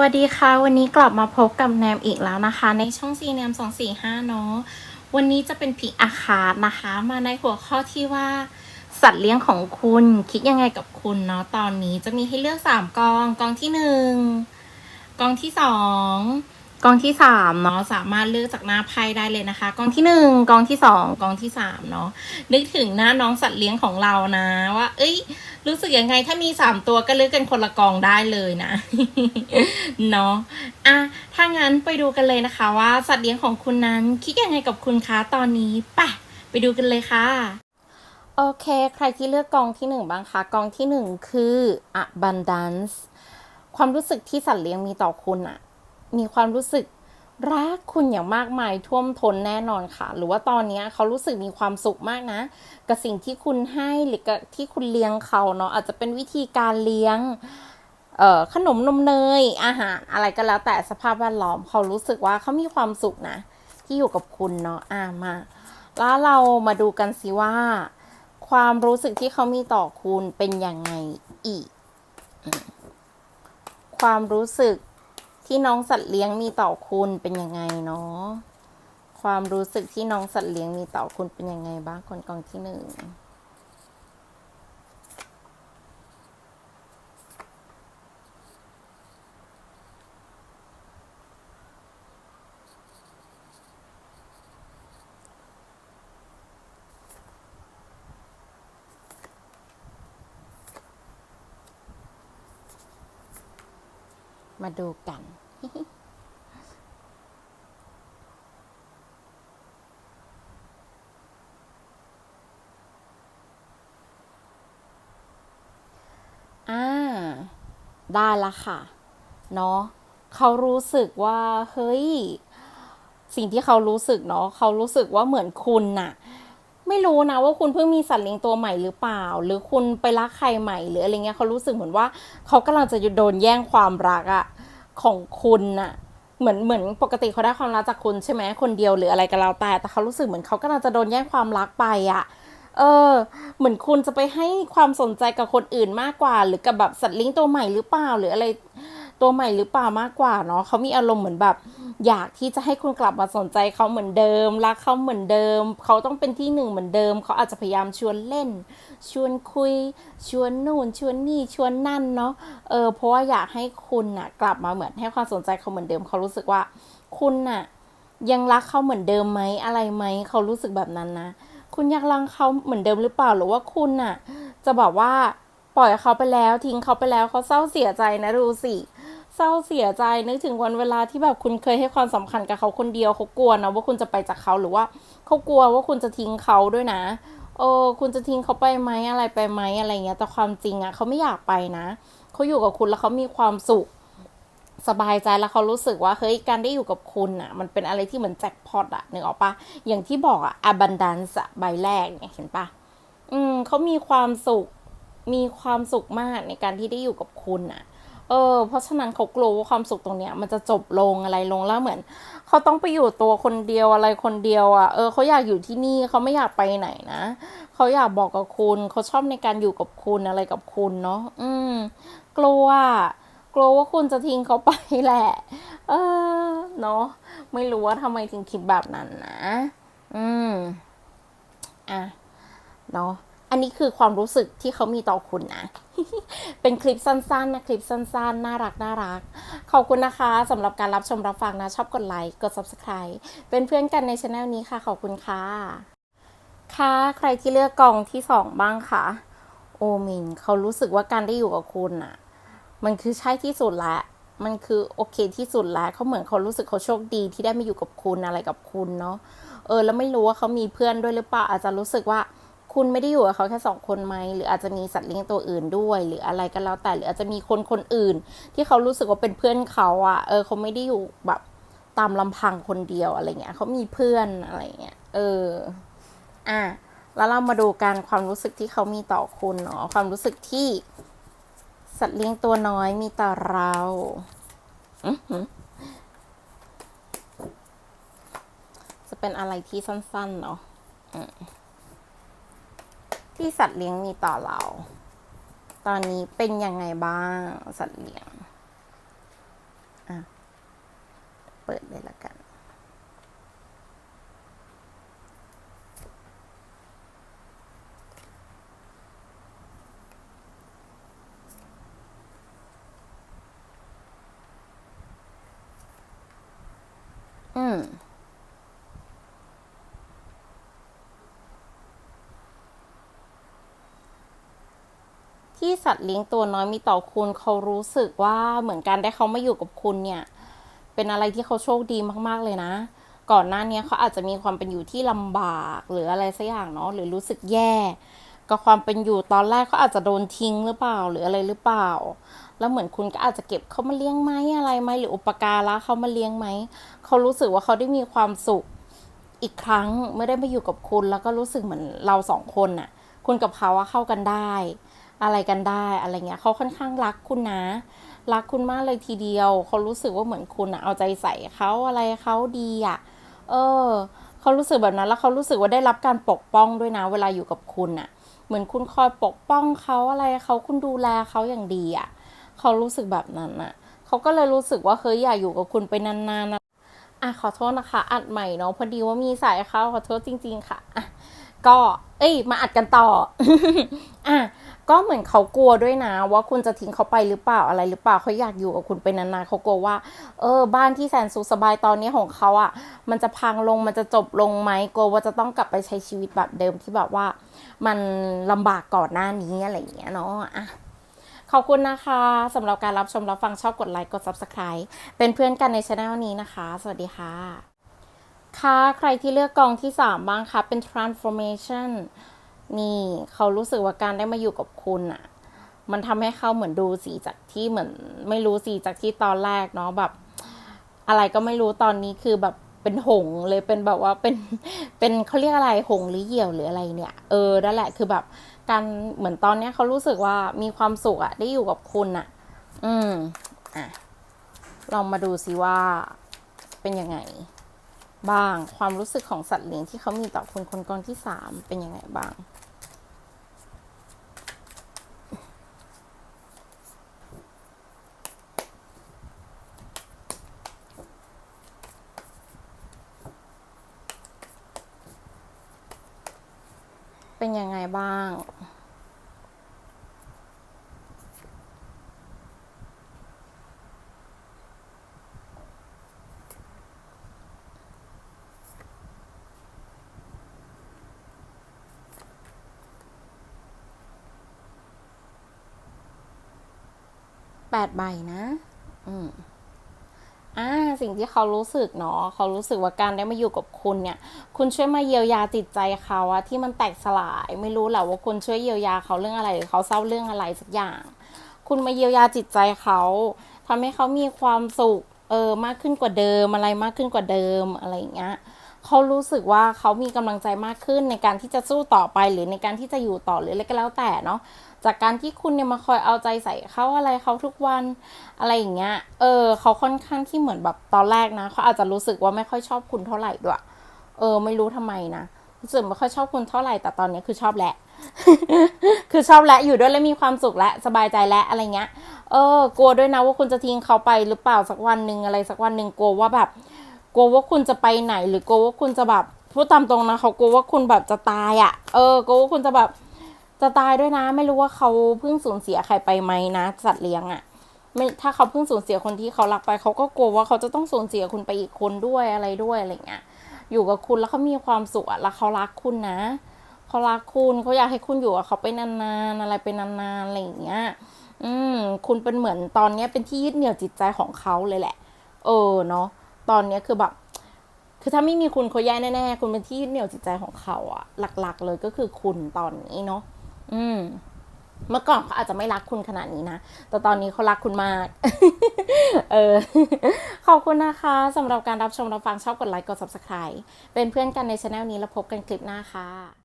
วัสดีค่ะ วันนี้กลับมาพบกับแนมอีกแล้วนะคะ ในช่องซีแนมสองสี่ห้าเนาะวันนี้จะเป็นพิกอาคารนะคะ มาในหัวข้อที่ว่า สัตว์เลี้ยงของคุณคิดยังไงกับคุณเนาะตอนนี้จะมีให้เลือกสามกอง กองที่หนึ่งกองที่สอง กองที่สามเนาะสามารถเลือกจากหน้าไพ่ได้เลยนะคะ กองที่หนึ่งกองที่สองกองที่สามเนาะนึกถึงหน้าน้องสัตว์เลี้ยงของเรานะ ว่า เอ้ย รู้สึกยังไงถ้ามีสามตัวก็เลือกกันคนละกองได้เลยนะเนาะอะถ้างั้นไปดูกันเลยนะคะ ว่าสัตว์เลี้ยงของคุณนั้น คิดยังไงกับคุณคะตอนนี้ไปไปดูกันเลยค่ะโอเค ใครที่เลือกกองที่หนึ่งบ้างคะกองที่หนึ่งคือ abundance ความรู้สึกที่สัตว์เลี้ยงมีต่อคุณอะ มีความรู้สึกรักคุณอย่างมากมายท่วมท้นแน่นอนค่ะ หรือว่าตอนนี้เขารู้สึกมีความสุขมากนะ กับสิ่งที่คุณให้หรือกับที่คุณเลี้ยงเขาเนาะอาจจะเป็นวิธีการเลี้ยงขนมนมเนยอาหารอะไรก็แล้วแต่สภาพแวดล้อมเขารู้สึกว่าเขามีความสุขนะ ที่อยู่กับคุณเนาะอ่ามา แล้วเรามาดูกันสิว่า ความรู้สึกที่เขามีต่อคุณเป็นยังไงอีก ความรู้สึก ที่น้องสัตว์เลี้ยงมีต่อคุณเป็นยังไงเนาะความรู้สึกที่น้องสัตว์เลี้ยงมีต่อคุณเป็นยังไงบ้างคนกองที่หนึ่ง มาดูกัน อ่า ได้ละค่ะ เนาะเขารู้สึกว่า เฮ้ย สิ่งที่เขารู้สึกเนาะเขารู้สึกว่าเหมือนคุณน่ะ ไม่รู้นะว่าคุณเพิ่งมีสัตว์เลี้ยงตัวใหม่หรือเปล่า หรือคุณไปรักใครใหม่หรืออะไรเงี้ยเขารู้สึกเหมือนว่าเขากำลังจะโดนแย่งความรักอะของคุณน่ะเหมือนเหมือนปกติเขาได้ความรักจากคุณใช่ไหมคนเดียวหรืออะไรก็แล้วแต่แต่เขารู้สึกเหมือนเขากำลังจะโดนแย่งความรักไปอะเออ เหมือนคุณจะไปให้ความสนใจกับคนอื่นมากกว่า หรือกับแบบสัตว์เลี้ยงตัวใหม่หรือเปล่าหรืออะไร ตัวใหม่หรือเปล่ามากกว่าเนาะเขามีอารมณ์เหมือนแบบ อยากที่จะให้คุณกลับมาสนใจเขาเหมือนเดิมรักเขาเหมือนเดิม เขาต้องเป็นที่หนึ่งเหมือนเดิม เขาอาจจะพยายามชวนเล่น ชวนคุย ชวนนู่น ชวนนี่ชวนนั่นเนาะเออเพราะว่าอยากให้คุณน่ะ กลับมาเหมือนให้ความสนใจเขาเหมือนเดิม เขารู้สึกว่าคุณน่ะ ยังรักเขาเหมือนเดิมไหมอะไรไหมเขารู้สึกแบบนั้นนะคุณอยากรักเขาเหมือนเดิมหรือเปล่าหรือว่าคุณน่ะ จะบอกว่าปล่อยเขาไปแล้วทิ้งเขาไปแล้วเขาเศร้าเสียใจนะดูสิ เศร้าเสียใจนึกถึงวันเวลาที่แบบคุณเคยให้ความสำคัญกับเขาคนเดียวเขากลัวนะว่าคุณจะไปจากเขาหรือว่าเขากลัวว่าคุณจะทิ้งเขาด้วยนะเออคุณจะทิ้งเขาไปไหมอะไรไปไหมอะไรเงี้ยแต่ความจริงอะเขาไม่อยากไปนะเขาอยู่กับคุณแล้วเขามีความสุขสบายใจแล้วเขารู้สึกว่าเฮ้ยการได้อยู่กับคุณอะมันเป็นอะไรที่เหมือนแจ็คพอตอะนึกออกปะอย่างที่บอกอะ abundance ใบแรกเนี่ยเห็นปะอืมเขามีความสุขมีความสุขมากในการที่ได้อยู่กับคุณอะ เออ เพราะฉะนั้นเขากลัวว่าความสุขตรงเนี้ยมันจะจบลงอะไรลงแล้วเหมือนเขาต้องไปอยู่ตัวคนเดียวอะไรคนเดียวอะ เออเขาอยากอยู่ที่นี่เขาไม่อยากไปไหนนะเขาอยากบอกกับคุณเขาชอบในการอยู่กับคุณอะไรกับคุณเนาะอืม กลัว กลัวว่าคุณจะทิ้งเขาไปแหละ เออ เนาะไม่รู้ว่าทำไมถึงคิดแบบนั้นนะ อืม อะ เนาะ อันนี้คือความรู้สึกที่เขามีต่อคุณนะ เป็นคลิปสั้นๆนะคลิปสั้นๆ น่ารักน่ารัก ขอบคุณนะคะสำหรับการรับชมรับฟังนะ ชอบกดไลค์กด subscribe เป็นเพื่อนกันในช anel นี้ค่ะ ขอบคุณค่ะ ค่ะ ใครที่เลือกกองที่สองบ้างคะโอมินเขารู้สึกว่าการได้อยู่กับคุณอะมันคือใช่ที่สุดแล้วมันคือโอเคที่สุดแล้วเขาเหมือนเขารู้สึกเขาโชคดีที่ได้มาอยู่กับคุณอะไรกับคุณเนาะเออแล้วไม่รู้ว่าเขามีเพื่อนด้วยหรือเปล่าอาจจะรู้สึกว่า คุณไม่ได้อยู่กับเขาแค่สองคนไหมหรืออาจจะมีสัตว์เลี้ยงตัวอื่นด้วย หรืออะไรก็แล้วแต่หรืออาจจะมีคนคนอื่น ที่เขารู้สึกว่าเป็นเพื่อนเขาอะเออเขาไม่ได้อยู่แบบตามลำพังคนเดียวอะไรเงี้ยเขามีเพื่อนอะไรเงี้ยเอออะแล้วเรามาดูกันความรู้สึกที่เขามีต่อคุณเนาะความรู้สึกที่สัตว์เลี้ยงตัวน้อยมีต่อเราจะเป็นอะไรที่สั้นๆเนาะ ที่สัตว์เลี้ยงมีต่อเรา ตอนนี้เป็นยังไงบ้างสัตว์เลี้ยงอะเปิดเลยละกัน อืม ที่สัตว์เลี้ยงตัวน้อยมีต่อคุณเขารู้สึกว่าเหมือนกันได้เขามาอยู่กับคุณเนี่ย เป็นอะไรที่เขาโชคดีมากๆเลยนะ ก่อนหน้านี้เขาอาจจะมีความเป็นอยู่ที่ลำบากหรืออะไรสักอย่างเนาะหรือรู้สึกแย่กับความเป็นอยู่ตอนแรกเขาอาจจะโดนทิ้งหรือเปล่าหรืออะไรหรือเปล่า แล้วเหมือนคุณก็อาจจะเก็บเขามาเลี้ยงไหมอะไรไหมหรืออุปการะเขามาเลี้ยงไหมเขารู้สึกว่าเขาได้มีความสุขอีกครั้งไม่ได้มาอยู่กับคุณแล้วก็รู้สึกเหมือนเราสองคนน่ะ คุณกับเขาเข้ากันได้ อะไรกันได้อะไรเงี้ยเขาค่อนข้างรักคุณนะ รักคุณมากเลยทีเดียวเขารู้สึกว่าเหมือนคุณอะเอาใจใส่เขาอะไรเขาดีอะเออเขารู้สึกแบบนั้นแล้วเขารู้สึกว่าได้รับการปกป้องด้วยนะ เวลาอยู่กับคุณอะเหมือนคุณคอยปกป้องเขาอะไรเขาคุณดูแลเขาอย่างดีอะเขารู้สึกแบบนั้นอะเขาก็เลยรู้สึกว่าเฮ้ยอยากอยู่กับคุณไปนานๆนะอะขอโทษนะคะ อัดใหม่เนาะพอดีว่ามีสายเข้าขอโทษจริง ๆ ค่ะอะก็ เอ้ย มาอัดกันต่ออะ ก็เหมือนเขากลัวด้วยนะ ว่าคุณจะทิ้งเขาไปหรือเปล่าอะไรหรือเปล่าเขาอยากอยู่กับคุณไปนานๆเขากลัวว่า เออ บ้านที่แสนสุขสบายตอนนี้ของเขาอะ มันจะพังลงมันจะจบลงไหมกลัวว่าจะต้องกลับไปใช้ชีวิตแบบเดิมที่แบบว่า มันลำบากก่อนหน้านี้อะไรอย่างเงี้ยเนาะอะขอบคุณนะคะสำหรับการรับชมรับฟังชอบกดไลค์กด Subscribe เป็นเพื่อนกันในช anel นี้นะคะ สวัสดีค่ะค่ะใครที่เลือกกองที่ 3 บ้างคะเป็น transformation นี่เขารู้สึกว่าการได้มาอยู่กับคุณอะมันทำให้เขาเหมือนดูสีจากที่เหมือน ไม่รู้สีจากที่ตอนแรกเนาะแบบ อะไรก็ไม่รู้ตอนนี้คือแบบเป็นหงเลยเป็นแบบว่าเป็นเป็นเขาเรียกอะไรหงหรือเหี่ยวหรืออะไรเนี่ย เออนั่นแหละคือแบบการเหมือนตอนเนี้ยเขารู้สึกว่ามีความสุขอะได้อยู่กับคุณอะอืมอะลองมาดูสิว่าเป็นยังไงบ้างความรู้สึกของสัตว์เลี้ยงที่เขามีต่อคุณคนกองที่สามเป็นยังไงบ้าง เป็นยังไงบ้าง แปดใบนะ อืม อ่าสิ่งที่เขารู้สึกเนาะเขารู้สึกว่าการได้มาอยู่กับคุณเนี่ย คุณช่วยมาเยียวยาจิตใจเขาอะที่มันแตกสลาย ไม่รู้แหละว่าคุณช่วยเยียวยาเขาเรื่องอะไรหรือเขาเศร้าเรื่องอะไรสักอย่าง คุณมาเยียวยาจิตใจเขาทำให้เขามีความสุขเออมากขึ้นกว่าเดิมอะไรมากขึ้นกว่าเดิมอะไรอย่างเงี้ย เขารู้สึกว่าเขามีกำลังใจมากขึ้นในการที่จะสู้ต่อไป หรือในการที่จะอยู่ต่อหรืออะไรก็แล้วแต่เนาะจากการที่คุณเนี่ยมาคอยเอาใจใส่เขาอะไรเขาทุกวันอะไรอย่างเงี้ย เออเขาค่อนข้างที่เหมือนแบบตอนแรกนะเขาอาจจะรู้สึกว่าไม่ค่อยชอบคุณเท่าไหร่ด้วยเออ ไม่รู้ทำไมนะรู้สึกไม่ค่อยชอบคุณเท่าไหร่แต่ตอนนี้คือชอบแหละ คือชอบและอยู่ด้วยแล้วมีความสุขและสบายใจและอะไรเงี้ย เออ กลัวด้วยนะว่าคุณจะทิ้งเขาไปหรือเปล่าสักวันหนึ่งอะไรสักวันหนึ่งกลัวว่าแบบ กลัวว่าคุณจะไปไหน หรือกลัวว่าคุณจะแบบพูดตามตรงนะเขากลัวว่าคุณแบบจะตายอะ่ะ เออกลัวว่าคุณจะแบบจะตายด้วยนะ ไม่รู้ว่าเขาเพิ่งสูญเสียใครไปไหมนะสัตว์เลี้ยงอะ่ะไม่ถ้าเขาเพิ่งสูญเสียคนที่เขารักไปเขาก็กลัวว่าเขาจะต้องสูญเสียคุณไปอีกคนด้วยอะไรด้วยอะไรเงี้ยอยู่กับคุณแล้วเขามีความสุขอะแล้วเขารักคุณนะเขารักคุณเขาอยากให้คุณอยู่กับเขาไปนานๆอะไรไปนานๆอะไรอย่างเงี้ย อืม คุณเป็นเหมือนตอนเนี้ยเป็นที่ยึดเหนี่ยวจิตใจของเขาเลยแหละ เออเนาะ ตอนเนี้ยคือแบบ คือถ้าไม่มีคุณเขาแย่แน่ๆ คุณเป็นที่เหนี่ยวจิตใจของเขาอะหลัก ๆ เลยก็คือคุณตอนนี้เนาะอืมเมื่อก่อนเขาอาจจะไม่รักคุณขนาดนี้นะ แต่ตอนนี้เขารักคุณมาก เออ ขอบคุณนะคะสำหรับการรับชมรับฟังชอบกดไลค์กด subscribe เป็นเพื่อนกันในช anel นี้แล้วพบกันคลิปหน้าค่ะ